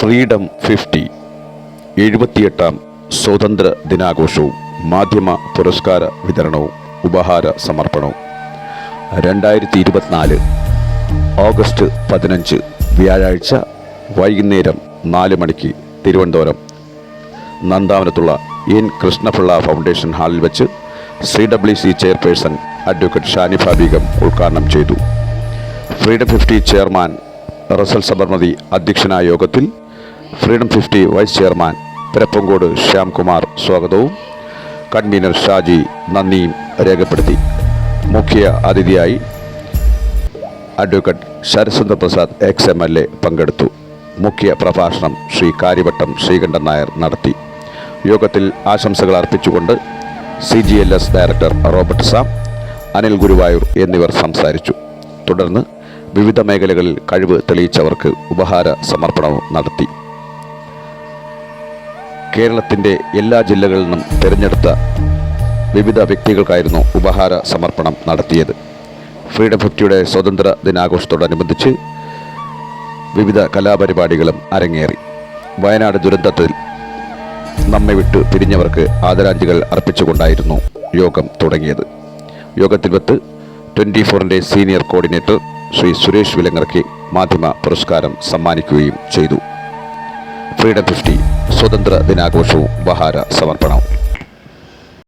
Freedom fifty. എഴുപത്തിയെട്ടാം സ്വാതന്ത്ര്യ ദിനാഘോഷവും മാധ്യമ പുരസ്കാര വിതരണവും ഉപഹാര സമർപ്പണവും. രണ്ടായിരത്തി ഇരുപത്തിനാല് ഓഗസ്റ്റ് പതിനഞ്ച് വ്യാഴാഴ്ച വൈകുന്നേരം നാല് മണിക്ക് തിരുവനന്തപുരം നന്ദാവനത്തുള്ള എൻ. കൃഷ്ണപിള്ള ഫൗണ്ടേഷൻ ഹാളിൽ വെച്ച് C. W. C. Chairperson advocate Shanifa Beegum ഉദ്ഘാടനം ചെയ്തു. Freedom fifty chairman Russel Sabarmati അധ്യക്ഷനായ യോഗത്തിൽ freedom fifty vice chairman Perappankode Shyamkumar സ്വാഗതവും. കൺവീനർ ഷാജി നന്ദിയും രേഖപ്പെടുത്തി. മുഖ്യ അതിഥിയായി advocate Sarasundar Prasad ex M L A പങ്കെടുത്തു. മുഖ്യ പ്രഭാഷണം ശ്രീ കാര്യവട്ടം ശ്രീകണ്ഠൻ നായർ നടത്തി. യോഗത്തിൽ ആശംസകൾ അർപ്പിച്ചുകൊണ്ട് C G L S director Robert Sam Anil Guruvayur എന്നിവർ സംസാരിച്ചു. തുടർന്ന് വിവിധ മേഖലകളിൽ കഴിവ് തെളിയിച്ചവർക്ക് ഉപഹാര സമർപ്പണവും നടത്തി. കേരളത്തിന്റെ എല്ലാ ജില്ലകളിൽ നിന്നും തിരഞ്ഞെടുത്ത വിവിധ വ്യക്തികൾക്കായിരുന്നു ഉപഹാര സമർപ്പണം നടത്തിയത്. ഫ്രീഡം ഫിഫ്റ്റിയുടെ സ്വതന്ത്ര ദിനാഘോഷത്തോടനുബന്ധിച്ച് വിവിധ കലാപരിപാടികളും അരങ്ങേറി. വയനാട് ദുരന്തത്തിൽ നമ്മെ വിട്ടു പിരിഞ്ഞവർക്ക് ആദരാഞ്ജലികൾ അർപ്പിച്ചുകൊണ്ടായിരുന്നു യോഗം തുടങ്ങിയത്. യോഗത്തിൽ വെത്ത് ട്വന്റി ഫോറിന്റെ സീനിയർ കോർഡിനേറ്റർ ശ്രീ സുരേഷ് വിലങ്ങർക്ക് മാധ്യമ പുരസ്കാരം സമ്മാനിക്കുകയും ചെയ്തു. ഫ്രീഡം ഫിഫ്റ്റി സ്വതന്ത്ര ദിനാഘോഷവും ബഹാര സമർപ്പണവും